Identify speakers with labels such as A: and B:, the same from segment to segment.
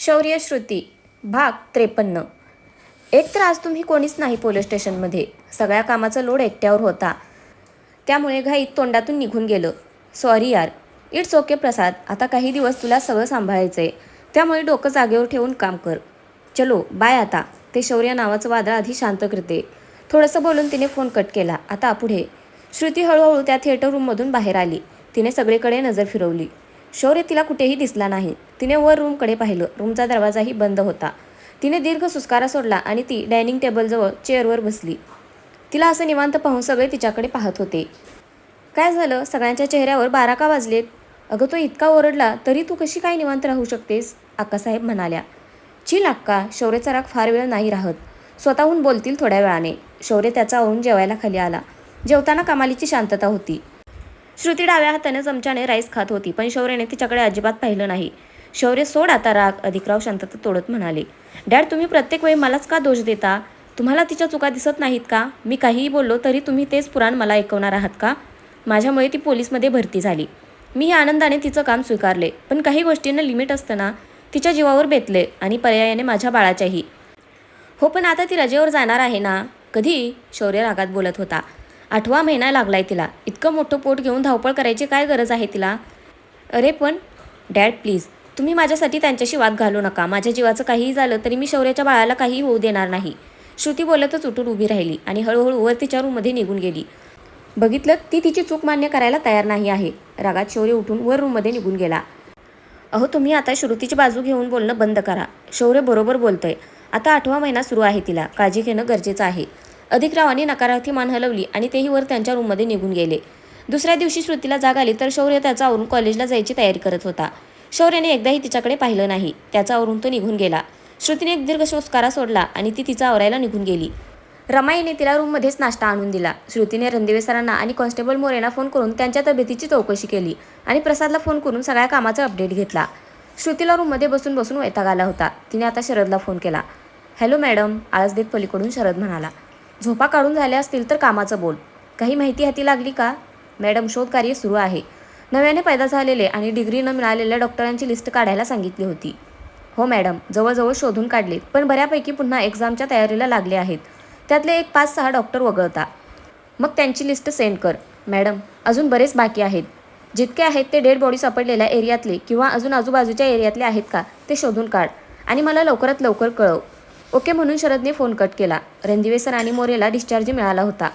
A: शौर्य श्रुती भाग त्रेपन्न. एक तर आज तुम्ही कोणीच नाही पोलीस स्टेशनमध्ये. सगळ्या कामाचा लोड एकट्यावर होता. त्यामुळे घाईत तोंडातून निघून गेलं. सॉरी यार. It's okay Prasad. आता काही दिवस तुला सगळं सांभाळायचं आहे त्यामुळे डोकं जागेवर ठेवून काम कर. चलो बाय आता. ते शौर्य नावाचं वादळ आधी शांत करते. थोडंसं बोलून तिने फोन कट केला. आता पुढे. श्रुती हळूहळू त्या थिएटर रूममधून बाहेर आली. तिने सगळीकडे नजर फिरवली. शौर्य तिला कुठेही दिसला नाही. तिने वर रूमकडे पाहिलं. रूमचा दरवाजाही बंद होता. तिने दीर्घ सुस्कारा सोडला आणि ती डायनिंग टेबलजवळ चेअरवर बसली. तिला असं निवांत पाहून सगळे तिच्याकडे पाहत होते. काय झालं? सगळ्यांच्या चेहऱ्यावर बारा का वाजलेत. अगं तो इतका ओरडला तरी तू कशी काय निवांत राहू शकतेस? अक्कासाहेब म्हणाल्या. चिल अक्का शौर्यचा राग फार वेळ नाही राहत. स्वतःहून बोलतील थोड्या वेळाने. शौर्य त्याचा आवरून जेवायला खाली आला. जेवताना कमालीची शांतता होती. श्रुती डाव्या हाताने चमच्याने राईस खात होती पण शौर्यने तिच्याकडे अजिबात पाहिलं नाही. शौर्य सोड आता राग अधिकराव शांतता तोडत म्हणाले. डॅड तुम्ही प्रत्येक वेळी मलाच का दोष देता? तुम्हाला तिच्या चुका दिसत नाहीत का? मी काहीही बोललो तरी तुम्ही तेच पुराण मला ऐकवणार आहात का? माझ्यामुळे ती पोलीसमध्ये भरती झाली. मी आनंदाने तिचं काम स्वीकारले पण काही गोष्टींना लिमिट असताना तिच्या जीवावर बेतले आणि पर्यायाने माझ्या बाळाच्याही. हो पण आता ती रजेवर जाणार आहे ना? कधी? शौर्य रागात बोलत होता. आठवा महिना लागलाय तिला. इतकं मोठं पोट घेऊन धावपळ करायची काय गरज आहे तिला? अरे पण डॅड प्लीज तुम्ही माझ्यासाठी त्यांच्याशी वाद घालू नका. माझ्या जीवाचं काहीही झालं तरी मी शौर्याच्या बाळाला काहीही होऊ देणार नाही. श्रुती बोलतच उठून उभी राहिली आणि हळूहळू वर तिच्या रूममध्ये निघून गेली. बघितलं ती तिची चूक मान्य करायला तयार नाही आहे. रागात शौर्य उठून वर रूममध्ये निघून गेला. अहो तुम्ही आता श्रुतीची बाजू घेऊन बोलणं बंद करा. शौर्य बरोबर बोलतंय. आता आठवा महिना सुरू आहे तिला. काळजी घेणं गरजेचं आहे. अधिकरावांनी नकारार्थी मान हलवली आणि तेही वर त्यांच्या रूममध्ये निघून गेले. दुसऱ्या दिवशी श्रुतीला जाग आली तर शौर्य त्याचा आवरून कॉलेजला जायची तयारी करत होता. शौर्याने एकदाही तिच्याकडे पाहिलं नाही. त्याचा आवरून तो निघून गेला. श्रुतीने एक दीर्घ संस्कारा सोडला आणि ती तिचा आवरायला निघून गेली. रमाईने तिला रूममध्येच नाश्ता आणून दिला. श्रुतीने रणदिवे सरांना आणि कॉन्स्टेबल मोरेना फोन करून त्यांच्या तब्येतीची चौकशी केली आणि प्रसादला फोन करून सगळ्या कामाचा अपडेट घेतला. श्रुतीला रूममध्ये बसून बसून वैताग आला होता. तिने आता शरदला फोन केला. हॅलो मॅडम आळस देत पलीकडून शरद म्हणाला. झोपा काढून झाल्या असतील तर कामाचं बोल. काही माहिती हाती लागली का? मॅडम शोधकार्य सुरू आहे. नव्याने पैदा झालेले आणि डिग्री न मिळालेल्या डॉक्टरांची लिस्ट काढायला सांगितली होती. हो मॅडम जवळजवळ शोधून काढले पण बऱ्यापैकी पुन्हा एक्झामच्या तयारीला लागले आहेत. त्यातले एक पाच सहा डॉक्टर वगळता. मग त्यांची लिस्ट सेंड कर. मॅडम अजून बरेच बाकी आहेत. जितके आहेत ते डेड बॉडी सापडलेल्या एरियातले किंवा अजून आजूबाजूच्या एरियातले आहेत का ते शोधून काढ. आणि मला लवकरात लवकर कळव. ओके म्हणून शरदने फोन कट केला. रणदिवे सर आणि मोरेला डिस्चार्ज मिळाला होता.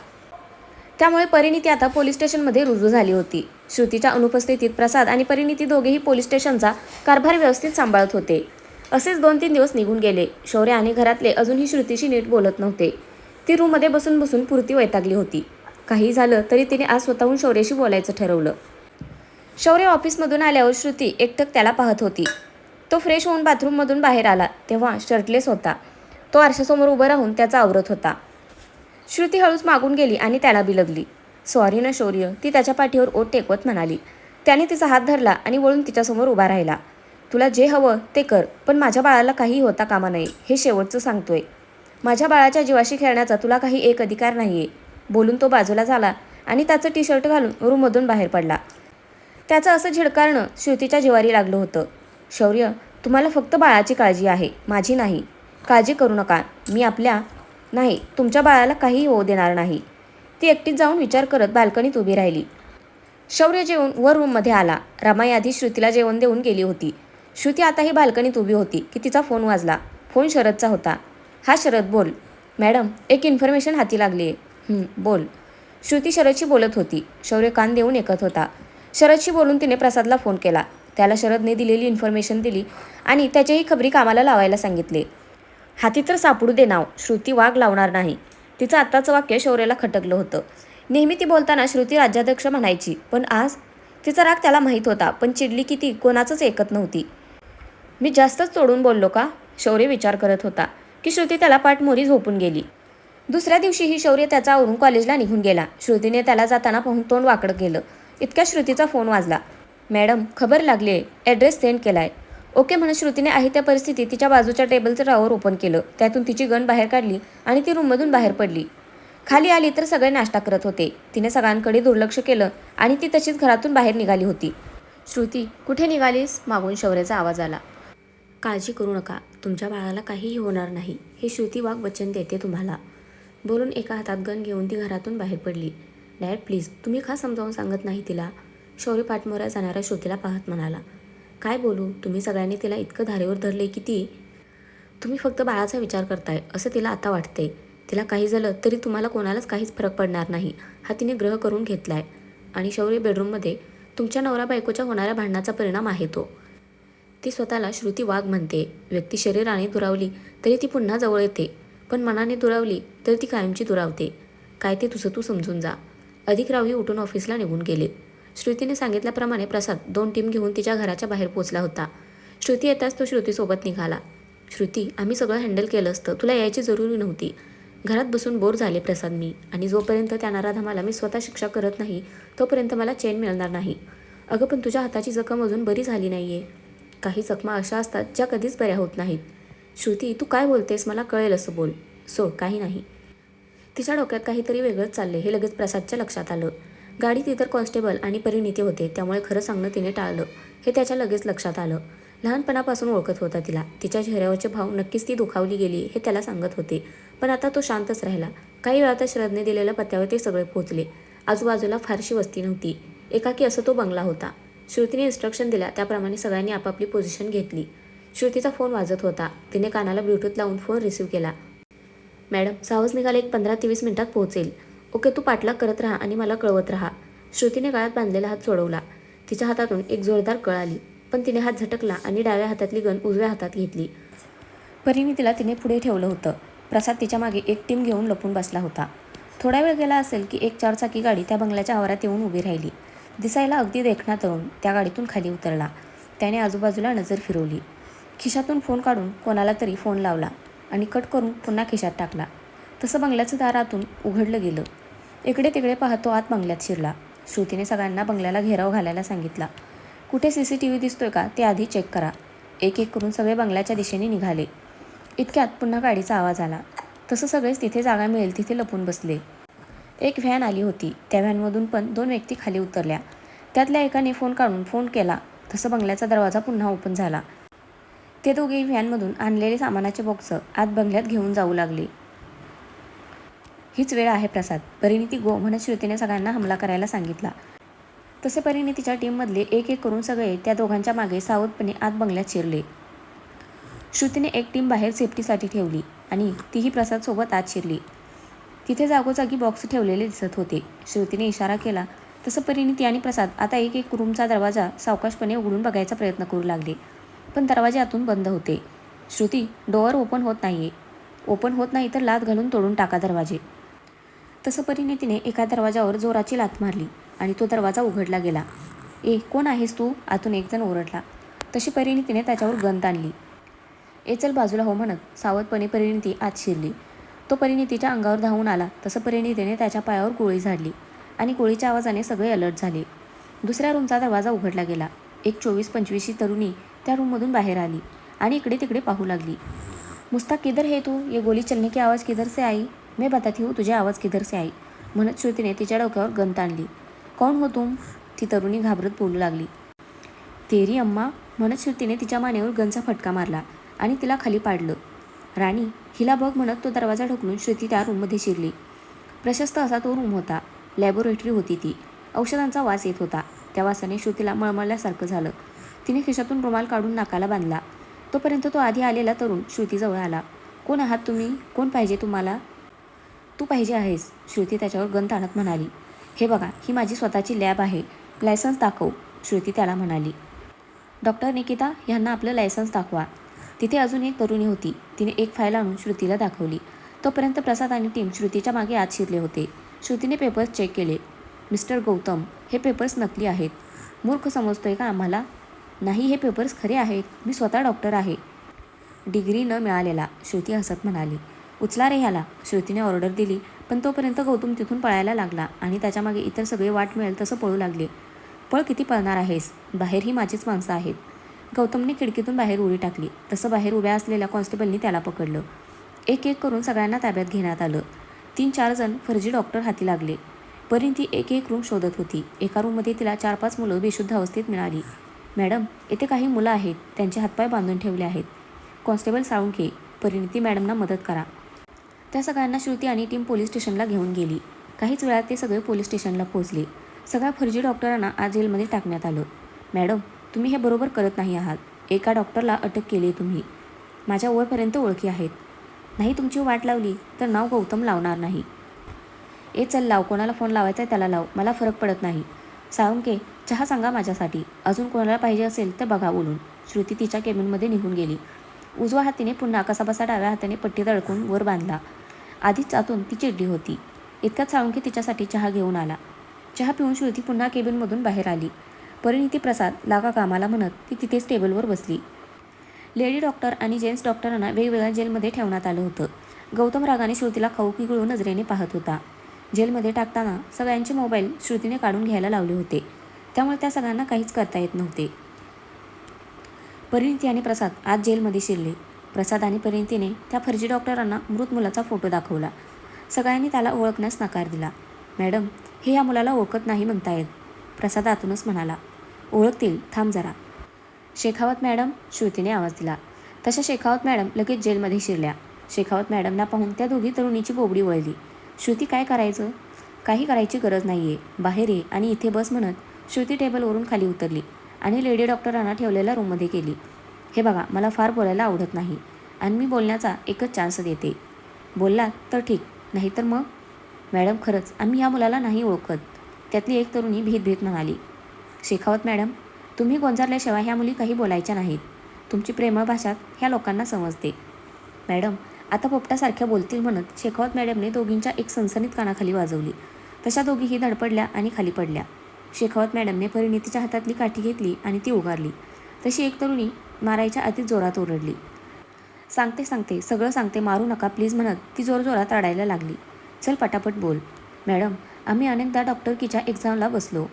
A: त्यामुळे परिणिती आता पोलीस स्टेशनमध्ये रुजू झाली होती. श्रुतीच्या अनुपस्थितीत प्रसाद आणि परिणिती दोघेही पोलीस स्टेशनचा कारभार व्यवस्थित सांभाळत होते. असेच दोन तीन दिवस निघून गेले. शौर्य आणि घरातले अजूनही श्रुतीशी नीट बोलत नव्हते. ती रूममध्ये बसून बसून पुरती वैतागली होती. काही झालं तरी तिने आज स्वतःहून शौर्याशी बोलायचं ठरवलं. शौर्य ऑफिसमधून आल्यावर श्रुती एकटक त्याला पाहत होती. तो फ्रेश होऊन बाथरूममधून बाहेर आला. तेव्हा शर्टलेस होता. तो आरशासमोर उभं राहून त्याचा आवरत होता. श्रुती हळूच मागून गेली आणि त्याला बिलगली. सॉरी शौर्य. ती त्याच्या पाठीवर ओट टेकवत म्हणाली. त्याने तिचा हात धरला आणि वळून तिच्यासमोर उभा राहिला. तुला जे हवं ते कर पण माझ्या बाळाला काही होता कामा नये हे शेवटचं सांगतोय. माझ्या बाळाच्या जीवाशी खेळण्याचा तुला काही एक अधिकार नाही आहे बोलून तो बाजूला झाला आणि त्याचं टी शर्ट घालून रूममधून बाहेर पडला. त्याचं असं झिडकारणं श्रुतीच्या जिवारी लागलं होतं. शौर्य तुम्हाला फक्त बाळाची काळजी आहे माझी नाही. काळजी करू नका. मी आपल्या नाही तुमच्या बाळाला काही होऊ देणार नाही. ती एकटीच जाऊन विचार करत बाल्कनीत उभी राहिली. शौर्य जेवून वर रूममध्ये आला. रमाई आधी श्रुतीला जेवण देऊन गेली होती. श्रुती आताही बाल्कनीत उभी होती की तिचा फोन वाजला. फोन शरदचा होता. हा शरद बोल. मॅडम एक इन्फॉर्मेशन हाती लागली आहे बोल. श्रुती शरदशी बोलत होती. शौर्य कान देऊन ऐकत होता. शरदशी बोलून तिने प्रसादला फोन केला. त्याला शरदने दिलेली इन्फॉर्मेशन दिली आणि त्याच्याही खबरी कामाला लावायला सांगितले. हाती तर सापडू दे नाव श्रुती वाघ लावणार नाही. तिचं आत्ताचं वाक्य शौर्याला खटकलं होतं. नेहमी ती बोलताना श्रुती राज्याध्यक्ष म्हणायची पण आज? तिचा राग त्याला माहीत होता पण चिडली की ती कोणाचंच ऐकत नव्हती. मी जास्तच तोडून बोललो का? शौर्य विचार करत होता की श्रुती त्याला पाठमोरी झोपून गेली. दुसऱ्या दिवशीही शौर्य त्याचा आवरून कॉलेजला निघून गेला. श्रुतीने त्याला जाताना पाहून तोंड वाकडं केलं. इतक्या श्रुतीचा फोन वाजला. मॅडम खबर लागली आहे ॲड्रेस सेंड केला आहे ओके म्हणत श्रुतीने आहे त्या परिस्थितीत तिच्या बाजूच्या टेबलचं ड्रावर ओपन केलं. त्यातून तिची गण बाहेर काढली आणि ती रूममधून बाहेर पडली. खाली आली तर सगळे नाश्ता करत होते. तिने सगळ्यांकडे दुर्लक्ष केलं आणि ती तशीच घरातून बाहेर निघाली होती. श्रुती कुठे निघालीस? मागून शौर्याचा आवाज आला. काळजी करू नका. तुमच्या बाळाला काहीही होणार नाही. हे श्रुती वाघ वचन देते तुम्हाला. बोलून एका हातात गण घेऊन ती घरातून बाहेर पडली. डॅड प्लीज तुम्ही का समजावून सांगत नाही तिला? शौर्य पाठमोऱ्या जाणाऱ्या श्रुतीला पाहत म्हणाला. काय बोलू? तुम्ही सगळ्यांनी तिला इतकं धारेवर धरले की ती तुम्ही फक्त बाळाचा विचार करताय असं तिला आता वाटते तिला काही झालं तरी तुम्हाला कोणालाच काहीच फरक पडणार नाही. हा तिने ग्रह करून घेतलाय. आणि शौर्य बेडरूममध्ये तुमच्या नवरा बायकोच्या होणाऱ्या भांडणाचा परिणाम आहे तो. ती स्वतःला श्रुती वाघ म्हणते. व्यक्ती शरीराने दुरावली तरी ती पुन्हा जवळ येते. पण मनाने दुरावली तर ती कायमची दुरावते. काय ते तुझं तू समजून जा. अधिक रावही उठून ऑफिसला निघून गेले. श्रुतीने सांगितल्याप्रमाणे प्रसाद दोन टीम घेऊन तिच्या घराच्या बाहेर पोचला होता. श्रुती येताच तो श्रुतीसोबत निघाला. श्रुती आम्ही सगळं हँडल केलं असतं. तुला यायची जरुरी नव्हती. घरात बसून बोर झाले प्रसाद मी. आणि जोपर्यंत त्या नराधमाला मी स्वतः शिक्षा करत नाही तोपर्यंत मला चैन मिळणार नाही. अगं पण तुझ्या हाताची जखम अजून बरी झाली नाही आहे काही जखमा अशा असतात ज्या कधीच बऱ्या होत नाहीत. श्रुती तू काय बोलतेस? मला कळेल असं बोल. सोड काही नाही. तिच्या डोक्यात काहीतरी वेगळंच चालले हे लगेच प्रसादच्या लक्षात आलं. गाडीत इतर कॉन्स्टेबल आणि परिणिती होते त्यामुळे खरं सांगणं तिने टाळलं. हे त्याच्या लगेच लक्षात आलं. लहानपणापासून ओळखत होता तिला. तिच्या चेहऱ्यावरचे भाव नक्कीच ती दुखावली गेली हे त्याला सांगत होते. पण आता तो शांतच राहिला. काही वेळातच श्रद्धने दिलेल्या पत्त्यावर ते सगळे पोहोचले. आजूबाजूला फारशी वस्ती नव्हती. एकाकी असं तो बंगला होता. श्रुतीने इन्स्ट्रक्शन दिल्या त्याप्रमाणे सगळ्यांनी आपापली पोझिशन घेतली. श्रुतीचा फोन वाजत होता. तिने कानाला ब्लूटूथ लावून फोन रिसीव्ह केला. मॅडम सावज निघाले एक पंधरा ते वीस मिनिटात पोहोचेल. ओके तू पाठलाग करत राहा आणि मला कळवत राहा. श्रुतीने गळ्यात बांधलेला हात सोडवला. तिच्या हातातून एक जोरदार कळ आली पण तिने हात झटकला आणि डाव्या हातातली गन उजव्या हातात घेतली. परीने तिला तिने पुढे ठेवलं होतं. प्रसाद तिच्यामागे एक टीम घेऊन लपून बसला होता. थोडा वेळ गेला असेल की एक चारचाकी गाडी त्या बंगल्याच्या आवारात येऊन उभी राहिली. दिसायला अगदी देखणा तरुण त्या गाडीतून खाली उतरला. त्याने आजूबाजूला नजर फिरवली. खिशातून फोन काढून कोणाला तरी फोन लावला आणि कट करून पुन्हा खिशात टाकला. तसं बंगल्याचं दारातून उघडलं गेलं. इकडे तिकडे पाहतो आत बंगल्यात शिरला. श्रुतीने सगळ्यांना बंगल्याला घेराव घालायला सांगितला. कुठे सी सी टी व्ही दिसतोय का? ते आधी चेक करा. एक एक करून सगळे बंगल्याच्या दिशेने निघाले. इतक्यात पुन्हा गाडीचा आवाज आला. तसं सगळेच तिथे जागा मिळेल तिथे लपून बसले. एक व्हॅन आली होती. त्या व्हॅनमधून पण दोन व्यक्ती खाली उतरल्या. त्यातल्या एकाने फोन काढून फोन केला. तसं बंगल्याचा दरवाजा पुन्हा ओपन झाला. ते दोघेही व्हॅनमधून आणलेले सामानाचे बॉक्स आत बंगल्यात घेऊन जाऊ लागले. हीच वेळ आहे प्रसाद. परिणिती गो म्हणत श्रुतीने सगळ्यांना हमला करायला सांगितला. तसे परिणितीच्या टीममधले एक एक करून सगळे त्या दोघांच्या मागे सावधपणे आत बंगल्यात शिरले. श्रुतीने एक टीम बाहेर सेफ्टीसाठी ठेवली आणि तीही प्रसादसोबत आत शिरली. तिथे जागोजागी बॉक्स ठेवलेले दिसत होते. श्रुतीने इशारा केला तसं परिणिती आणि प्रसाद आता एक एक रूमचा दरवाजा सावकाशपणे उघडून बघायचा प्रयत्न करू लागले. पण दरवाजे आतून बंद होते. श्रुती डोअर ओपन होत नाहीये. ओपन होत नाही तर लात घालून तोडून टाका दरवाजे. तसं परिणितीने एका दरवाजावर जोराची लात मारली आणि तो दरवाजा उघडला गेला. ए कोण आहेस तू? आतून एकजण ओरडला. तशी परिणितीने त्याच्यावर गंत आणली. ए चल बाजूला हो म्हणत सावधपणे परिणिती आत शिरली. तो परिणितीच्या अंगावर धावून आला. तसं परिणितीने त्याच्या पायावर गोळी झाडली आणि गोळीच्या आवाजाने सगळे अलर्ट झाले. दुसऱ्या रूमचा दरवाजा उघडला गेला. एक चोवीस पंचवीसची तरुणी त्या रूममधून बाहेर आली आणि इकडे तिकडे पाहू लागली. मुस्ताक किधर है तू? ये गोली चलने की आवाज़ किधर से आई? मे बताती हूँ तुझे आवाज़ किधर से आई. म्हणत श्रुतीने तिच्या डोक्यावर गंत आणली. कौन हो तुम? ती तरुणी घाबरत बोलू लागली. तेरी अम्मा. म्हणत श्रुतीने तिच्या मानेवर गंचा फटका मारला आणि तिला खाली पाडलं. राणी हिला बघ म्हणत तो दरवाजा ढकलून श्रुती त्या रूममध्ये शिरली. प्रशस्त असा तो रूम होता. लॅबोरेटरी होती ती. औषधांचा वास येत होता. त्या वासाने श्रुतीला मळमळल्यासारखं झालं. तिने खिशातून रुमाल काढून नाकाला बांधला. तोपर्यंत तो आधी आलेला तरुण श्रुतीजवळ आला. कोण आहात तुम्ही? कोण पाहिजे तुम्हाला? तू पाहिजे आहेस श्रुती त्याच्यावर गंत आणत म्हणाली. हे बघा ही माझी स्वतःची लॅब आहे. लायसन्स दाखव श्रुती त्याला म्हणाली. डॉक्टर निकिता यांना आपलं लायसन्स दाखवा. तिथे अजून एक तरुणी होती. तिने एक फाईल आणून श्रुतीला दाखवली. तोपर्यंत प्रसाद आणि टीम श्रुतीच्या मागे आत शिरले होते. श्रुतीने पेपर्स चेक केले. मिस्टर गौतम हे पेपर्स नकली आहेत. मूर्ख समजतोय का आम्हाला? नाही हे पेपर्स खरे आहेत. मी स्वतः डॉक्टर आहे. डिग्री न मिळालेला श्रुती हसत म्हणाली. उचला रे ह्याला. श्रुतीने ऑर्डर दिली पण तोपर्यंत गौतम तिथून पळायला लागला आणि त्याच्यामागे इतर सगळे वाट मिळेल तसं पळू लागले. पळ किती पळणार आहेस? बाहेर ही माझीच माणसं आहेत. गौतमने खिडकीतून बाहेर उडी टाकली. तसं बाहेर उभ्या असलेल्या कॉन्स्टेबलनी त्याला पकडलं. एक एक करून सगळ्यांना ताब्यात घेण्यात आलं. तीन चार जण फर्जी डॉक्टर हाती लागले. परिणती ती एक एक रूम शोधत होती. एका रूममध्ये तिला चार पाच मुलं बेशुद्ध अवस्थेत मिळाली. मॅडम येथे काही मुलं आहेत. त्यांचे हातपाय बांधून ठेवले आहेत. कॉन्स्टेबल साळुंखे परिणिती मॅडमना मदत करा. त्या सगळ्यांना श्रुती आणि टीम पोलीस स्टेशनला घेऊन गेली. काहीच वेळात ते सगळे पोलीस स्टेशनला पोहोचले. सगळ्या फर्जी डॉक्टरांना आज जेलमध्ये टाकण्यात आलं. मॅडम तुम्ही हे बरोबर करत नाही आहात. एका डॉक्टरला अटक केली आहे तुम्ही. माझ्या वरपर्यंत ओळखी आहेत. नाही तुमची वाट लावली तर नाव गौतम लावणार नाही. ए चल लाव. कोणाला फोन लावायचा आहे त्याला लाव. मला फरक पडत नाही. साळुंके चहा सांगा माझ्यासाठी. अजून कोणाला पाहिजे असेल तर बघा बोलून. श्रुती तिच्या केबिनमध्ये निघून गेली. उजव्या हातीने पुन्हा कसाबसा डाव्या हाताने पट्टीत अडकून वर बांधला. आधीच आतून ती चिडली होती. इतक्यात साळुंके तिच्यासाठी चहा घेऊन आला. चहा पिऊन श्रुती पुन्हा केबिनमधून बाहेर आली. परिणिती प्रसाद लागा कामाला म्हणत ती तिथेच टेबलवर बसली. लेडी डॉक्टर आणि जेंट्स डॉक्टरांना वेगवेगळ्या जेलमध्ये ठेवण्यात आलं होतं. गौतम रागाने श्रुतीला खाऊ किगळून नजरेने पाहत होता. जेलमध्ये टाकताना सगळ्यांचे मोबाईल श्रुतीने काढून घ्यायला लावले होते. त्यामुळे त्या सगळ्यांना काहीच करता येत नव्हते. परिणिती आणि प्रसाद आज जेलमध्ये शिरले. प्रसाद आणि परिणतीने त्या फर्जी डॉक्टरांना मृत मुलाचा फोटो दाखवला. सगळ्यांनी त्याला ओळखण्यास नकार दिला. मॅडम हे या मुलाला ओळखत नाही म्हणतायत प्रसाद आतूनच म्हणाला. ओळखतील थांब जरा. शेखावत मॅडम श्रुतीने आवाज दिला. तशा शेखावत मॅडम लगेच जेलमध्ये शिरल्या. शेखावत मॅडमना पाहून त्या दोघी तरुणीची बोबडी वळली. श्रुती काय करायचं? काही करायची गरज नाही आहे बाहेर ये आणि इथे बस म्हणत श्रुती टेबलवरून खाली उतरली आणि लेडी डॉक्टरांना ठेवलेल्या रूममध्ये गेली. हे बघा मला फार बोलायला आवडत नाही. आणि मी बोलण्याचा एकच चान्स देते. बोललात तर ठीक नाहीतर मग? मॅडम खरंच आम्ही या मुलाला नाही ओळखत. त्यातली एक तरुणी भीत भीत म्हणाली शेखावत मॅडम तुम्ही गोंजारल्याशिवाय ह्या मुली काही बोलायच्या नाहीत. तुमची प्रेमळ भाषात ह्या लोकांना समजते. मॅडम आता पोपटासारख्या बोलतील म्हणत शेखावत मॅडमने दोघींच्या एक सनसनीत कानाखाली वाजवली. तशा दोघीही धडपडल्या आणि खाली पडल्या. शेखावत मॅडमने परिणितीच्या हातातली काठी घेतली आणि ती उगारली तशी एक तरुणी मारायच्या अति जोरात ओरडली. सांगते सांगते सगळं सांगते मारू नका प्लीज म्हणत ती जोरजोरात रडायला लागली. चल पटापट बोल. मॅडम आम्ही अनेकदा डॉक्टरकीच्या एक्झामला बसलो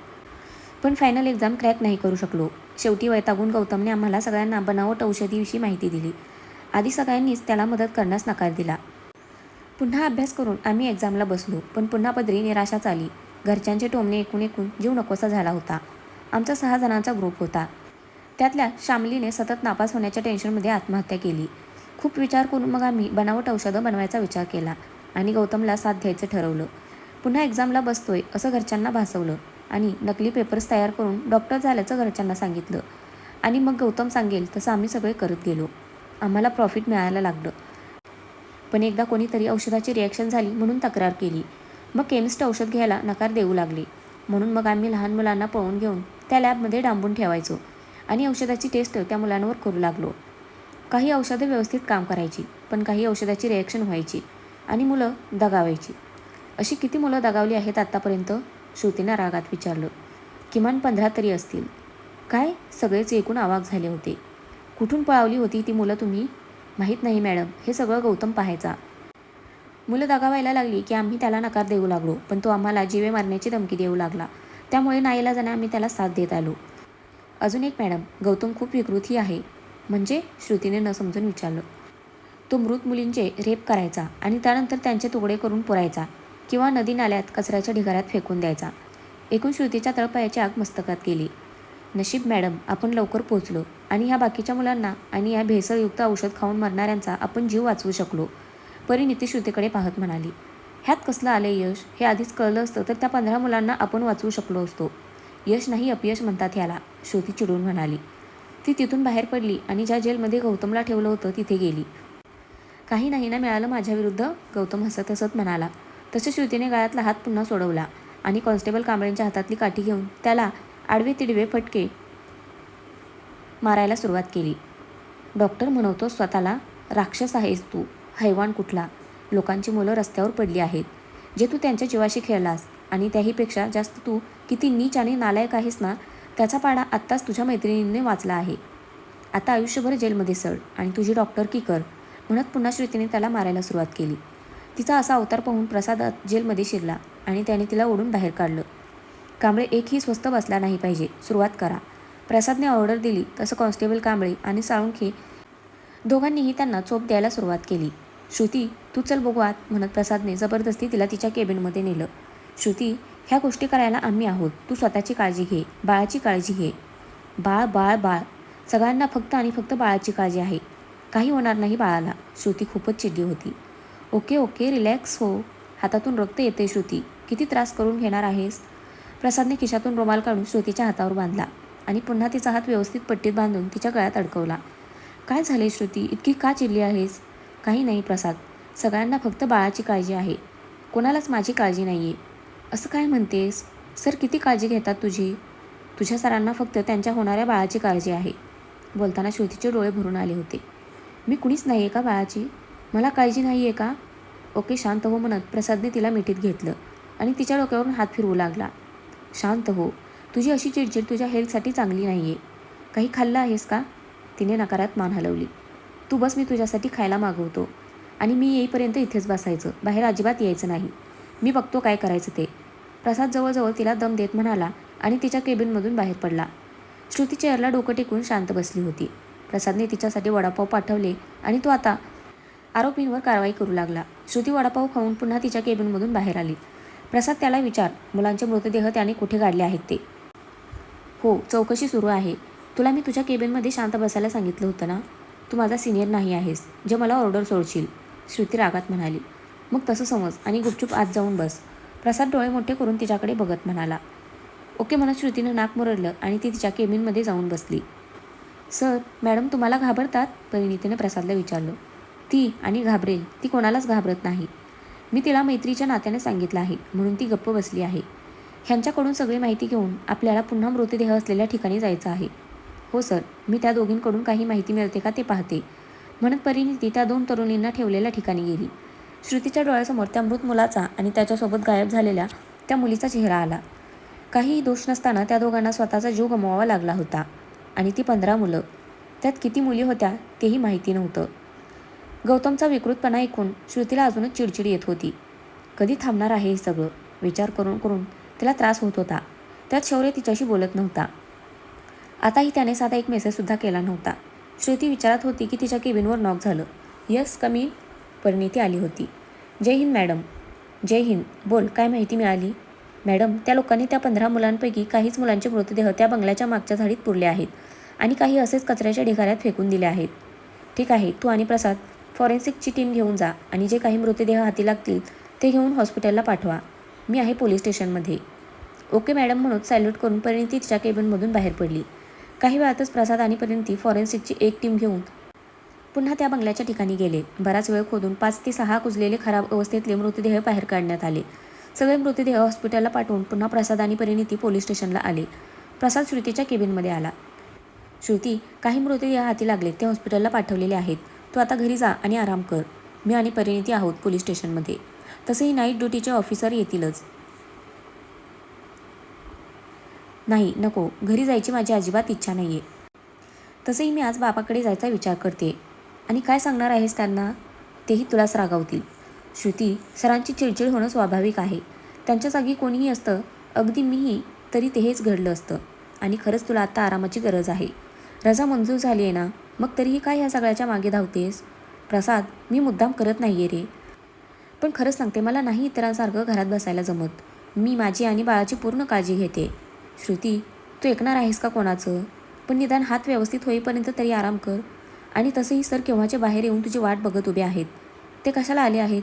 A: पण फायनल एक्झाम क्रॅक नाही करू शकलो. शेवटी वैतागून गौतमने आम्हाला सगळ्यांना बनावट औषधीविषयी माहिती दिली. आधी सगळ्यांनीच त्याला मदत करण्यास नकार दिला. पुन्हा अभ्यास करून आम्ही एक्झामला बसलो पण पुन्हा पदरी निराशाच आली. घरच्यांचे टोमणे एकूण एकूण जीव नकोसा झाला होता. आमचा सहा जणांचा ग्रुप होता. त्यातल्या शामलीने सतत नापास होण्याच्या टेन्शनमध्ये आत्महत्या केली. खूप विचार करून मग आम्ही बनावट औषधं बनवायचा विचार केला आणि गौतमला साथ द्यायचं ठरवलं. पुन्हा एक्झामला बसतोय असं घरच्यांना भासवलं आणि नकली पेपर्स तयार करून डॉक्टर झाल्याचं घरच्यांना सांगितलं. आणि मग गौतम सांगेल तसं आम्ही सगळे करत गेलो. आम्हाला प्रॉफिट मिळायला लागलं. पण एकदा कोणीतरी औषधाची रिॲक्शन झाली म्हणून तक्रार केली. मग केमिस्ट औषध घ्यायला नकार देऊ लागले. म्हणून मग आम्ही लहान मुलांना पळवून घेऊन त्या लॅबमध्ये डांबून ठेवायचो. आणि औषधाची टेस्ट त्या मुलांवर करू लागलो. काही औषधं व्यवस्थित काम करायची पण काही औषधाची रिॲक्शन व्हायची आणि मुलं दगावायची. अशी किती मुलं दगावली आहेत आत्तापर्यंत श्रुतीनं रागात विचारलं. किमान पंधरा तरी असतील. काय? सगळेच एकूण आवाक झाले होते. कुठून पळावली होती ती मुलं तुम्ही? माहीत नाही मॅडम. हे सगळं गौतम पाहायचा. मुलं दगावायला लागली की आम्ही त्याला नकार देऊ लागलो पण तो आम्हाला जीवे मारण्याची धमकी देऊ लागला. त्यामुळे नाईला जाणे आम्ही त्याला साथ देत आलो. अजून एक मॅडम गौतम खूप विकृती आहे. म्हणजे श्रुतीने न समजून विचारलं. तो मृत मुलींचे रेप करायचा आणि त्यानंतर त्यांचे तुकडे करून पुरायचा किंवा नदी नाल्यात कचऱ्याच्या ढिगाऱ्यात फेकून द्यायचा. एकूण श्रुतीच्या तळपायाची आग मस्तकात गेली. नशीब मॅडम आपण लवकर पोचलो आणि ह्या बाकीच्या मुलांना आणि या भेसळयुक्त औषध खाऊन मरणाऱ्यांचा आपण जीव वाचवू शकलो परिणिती श्रुतीकडे पाहत म्हणाली. ह्यात कसलं आलं यश? हे आधीच कळलं असतं तर त्या पंधरा मुलांना आपण वाचवू शकलो असतो. यश नाही अपयश म्हणतात ह्याला श्रुती चिडून म्हणाली. ती तिथून बाहेर पडली आणि ज्या जेलमध्ये गौतमला ठेवलं होतं तिथे गेली. काही नाही ना मिळालं माझ्याविरुद्ध गौतम हसत हसत म्हणाला. तसं श्रुतीने गळ्यातला हात पुन्हा सोडवला आणि कॉन्स्टेबल कांबळेंच्या हातातली काठी घेऊन त्याला आडवे तिडवे फटके मारायला सुरुवात केली. डॉक्टर म्हणवतो स्वतःला राक्षस आहेस तू हैवान कुठला? लोकांची मुलं रस्त्यावर पडली आहेत. जे तू त्यांच्या जीवाशी खेळलास आणि त्याहीपेक्षा जास्त तू किती नीच आणि नालायक आहेस ना त्याचा पाडा आत्ताच तुझ्या मैत्रिणीने वाचला आहे. आता आयुष्यभर जेलमध्ये सड आणि तुझी डॉक्टर की कर म्हणत पुन्हा श्रुतीने त्याला मारायला सुरुवात केली. तिचा असा अवतार पाहून प्रसाद जेलमध्ये शिरला आणि त्याने तिला ओढून बाहेर काढलं. कांबळे एकही स्वस्त बसला नाही पाहिजे सुरुवात करा. प्रसादने ऑर्डर दिली तसं कॉन्स्टेबल कांबळे आणि साळुंखे दोघांनीही त्यांना चोप द्यायला सुरुवात केली. श्रुती तू चल बघू आत म्हणत प्रसादने जबरदस्ती तिला तिच्या केबिनमध्ये नेलं. श्रुती ह्या गोष्टी करायला आम्ही आहोत. तू स्वतःची काळजी घे बाळाची काळजी घे. बाळ बाळ बाळ. सगळ्यांना फक्त आणि फक्त बाळाची काळजी आहे. काही होणार नाही बाळाला. श्रुती खूपच चिडली होती. ओके ओके रिलॅक्स हो. हातातून रक्त येते श्रुती. किती त्रास करून घेणार आहेस? प्रसादने खिशातून रुमाल काढून श्रुतीच्या हातावर बांधला आणि पुन्हा तिचा हात व्यवस्थित पट्टीत बांधून तिच्या गळ्यात अडकवला. काय झाले श्रुती? इतकी का चिडली आहेस? काही नाही प्रसाद. सगळ्यांना फक्त बाळाची काळजी आहे. कोणालाच माझी काळजी नाही आहे असं काय म्हणतेस? सर किती काळजी घेतात तुझी? तुझ्या सरांना फक्त त्यांच्या होणाऱ्या बाळाची काळजी आहे. बोलताना श्रुतीचे डोळे भरून आले होते. मी कुणीच नाही आहे का बाळाची? मला काळजी नाही आहे का? ओके शांत हो म्हणत प्रसादने तिला मिठीत घेतलं आणि तिच्या डोक्यावरून हात फिरवू लागला. शांत हो. तुझी अशी चिडचिड तुझ्या हेल्थसाठी चांगली नाही आहे काही खाल्लं आहेस का? तिने नकारात मान हलवली. तू बस मी तुझ्यासाठी खायला मागवतो. आणि मी येईपर्यंत इथेच बसायचं. बाहेर अजिबात यायचं नाही. मी बघतो काय करायचं ते. प्रसाद जवळजवळ तिला दम देत म्हणाला आणि तिच्या केबिनमधून बाहेर पडला. श्रुती चेअरला डोकं टेकून शांत बसली होती. प्रसादने तिच्यासाठी वडापाव पाठवले आणि तो आता आरोपींवर कारवाई करू लागला. श्रुती वडापाव खाऊन पुन्हा तिच्या केबिनमधून बाहेर आली. प्रसाद त्याला विचार मुलांचे मृतदेह त्याने कुठे काढले आहेत ते? हो चौकशी सुरू आहे. तुला मी तुझ्या केबिनमध्ये शांत बसायला सांगितलं होतं ना? तू माझा सिनियर नाही आहेस जे मला ऑर्डर सोडशील. श्रुती रागात म्हणाली. मग तसं समज आणि गुपचूप आत जाऊन बस. प्रसाद डोळे मोठे करून तिच्याकडे बघत म्हणाला. ओके म्हणत श्रुतीनं नाक मुरडलं आणि ती तिच्या केबिनमध्ये जाऊन बसली. सर मॅडम तुम्हाला घाबरतात? परिणितीने प्रसादला विचारलं. ती आणि घाबरेल ती कोणालाच घाबरत नाही. मी तिला मैत्रीच्या नात्याने सांगितलं आहे म्हणून ती गप्प बसली आहे. ह्यांच्याकडून सगळी माहिती घेऊन आपल्याला पुन्हा मृतदेह असलेल्या ठिकाणी जायचं आहे. हो सर. मी त्या दोघींकडून काही माहिती मिळते का ते पाहते. म्हणत परिणिती त्या दोन तरुणींना ठेवलेल्या ठिकाणी गेली. श्रुतीच्या डोळ्यासमोर त्या मृत मुलाचा आणि त्याच्यासोबत गायब झालेल्या त्या मुलीचा चेहरा आला. काहीही दोष नसताना त्या दोघांना स्वतःचा जीव गमवावा लागला होता आणि ती पंधरा मुलं. त्यात किती मुली होत्या तेही माहिती नव्हतं. गौतमचा विकृतपणा ऐकून श्रुतीला अजूनच चिडचिड येत होती. कधी थांबणार आहे हे सगळं? विचार करून करून तिला त्रास होत होता. त्यात शौर्य तिच्याशी बोलत नव्हता. आताही त्याने साधा एक मेसेजसुद्धा केला नव्हता. श्रुती विचारत होती की तिच्या केबिनवर नॉक झालं. यस कमी परिणिती आली होती. जय हिंद मॅडम. जय हिंद. बोल काय माहिती मिळाली? मॅडम त्या लोकांनी त्या पंधरा मुलांपैकी काहीच मुलांचे मृतदेह त्या बंगल्याच्या मागच्या झाडीत पुरले आहेत आणि काही असेच कचऱ्याच्या ढिगाऱ्यात फेकून दिले आहेत. ठीक आहे तू आणि प्रसाद फॉरेन्सिकची टीम घेऊन जा आणि जे काही मृतदेह हाती लागतील ते घेऊन हॉस्पिटलला पाठवा. मी आहे पोलीस स्टेशनमध्ये. ओके मॅडम म्हणून सॅल्यूट करून परिणिती तिच्या केबिनमधून बाहेर पडली. काही वेळातच प्रसाद आणि परिणिती फॉरेन्सिकची एक टीम घेऊन पुन्हा त्या बंगल्याच्या ठिकाणी गेले. बराच वेळ खोदून पाच ते सहा कुजलेले खराब अवस्थेतले मृतदेह बाहेर काढण्यात आले. सगळे मृतदेह हॉस्पिटलला पाठवून पुन्हा प्रसाद आणि परिणिती पोलीस स्टेशनला आले. प्रसाद श्रुतीच्या केबिनमध्ये आला. श्रुती काही मृतदेह हाती लागले ते हॉस्पिटलला पाठवलेले आहेत. तू आता घरी जा आणि आराम कर. मी आणि परिणिती आहोत पोलीस स्टेशनमध्ये. तसेही नाईट ड्युटीचे ऑफिसर येतीलच. नाही नको. घरी जायची माझी अजिबात इच्छा नाही आहे तसेही मी आज बाबाकडे जायचा विचार करते. आणि काय सांगणार आहेस त्यांना? तेही तुलाच रागावतील. श्रुती सरांची चिडचिड होणं स्वाभाविक आहे. त्यांच्या जागी कोणीही असतं. अगदी मीही तरी ते हेच घडलं असतं. आणि खरंच तुला आता आरामाची गरज आहे. रजा मंजूर झाली आहे ना? मग तरीही काय ह्या सगळ्याच्या मागे धावतेस? प्रसाद मी मुद्दाम करत नाही आहे रे. पण खरंच सांगते मला नाही इतरांसारखं घरात बसायला जमत. मी माझी आणि बाळाची पूर्ण काळजी घेते. श्रुती तू ऐकणार आहेस का कोणाचं? पण निदान हात व्यवस्थित होईपर्यंत तरी आराम कर. आणि तसेही सर केव्हाचे बाहेर येऊन तुझी वाट बघत उभे आहेत? ते कशाला आले आहेत?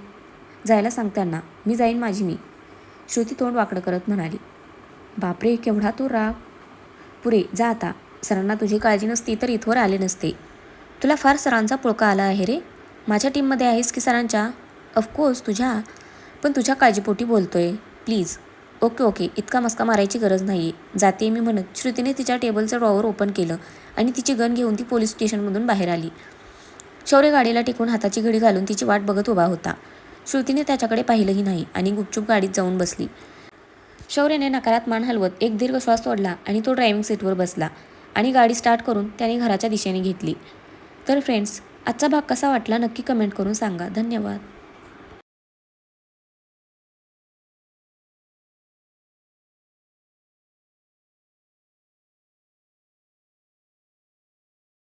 A: जायला सांगताना मी जाईन माझी मी. श्रुती तोंड वाकडं करत म्हणाली. बापरे केवढा तो राग. पुरे जा आता. सरांना तुझी काळजी नसती तर इथवर आले नसते. तुला फार सरांचा पुळका आला आहे रे? माझ्या टीममध्ये आहेस की सरांच्या? ऑफकोर्स तुझ्या. पण तुझ्या काळजीपोटी बोलतोय. Please okay okay. इतका मस्का मारायची गरज नाही आहे जाते मी म्हणत श्रुतीने तिच्या टेबलचं ड्रॉवर ओपन केलं आणि तिची गन घेऊन ती पोलीस स्टेशनमधून बाहेर आली. शौर्य गाडीला टेकून हाताची घडी घालून तिची वाट बघत उभा होता. श्रुतीने त्याच्याकडे पाहिलंही नाही आणि गुपचूप गाडीत जाऊन बसली. शौर्यने नकारात मान हलवत एक दीर्घ श्वास सोडला आणि तो ड्रायव्हिंग सीटवर बसला आणि गाडी स्टार्ट करून त्याने घराच्या दिशेने घेतली. तर फ्रेंड्स आजचा भाग कसा वाटला नक्की कमेंट करून सांगा. धन्यवाद.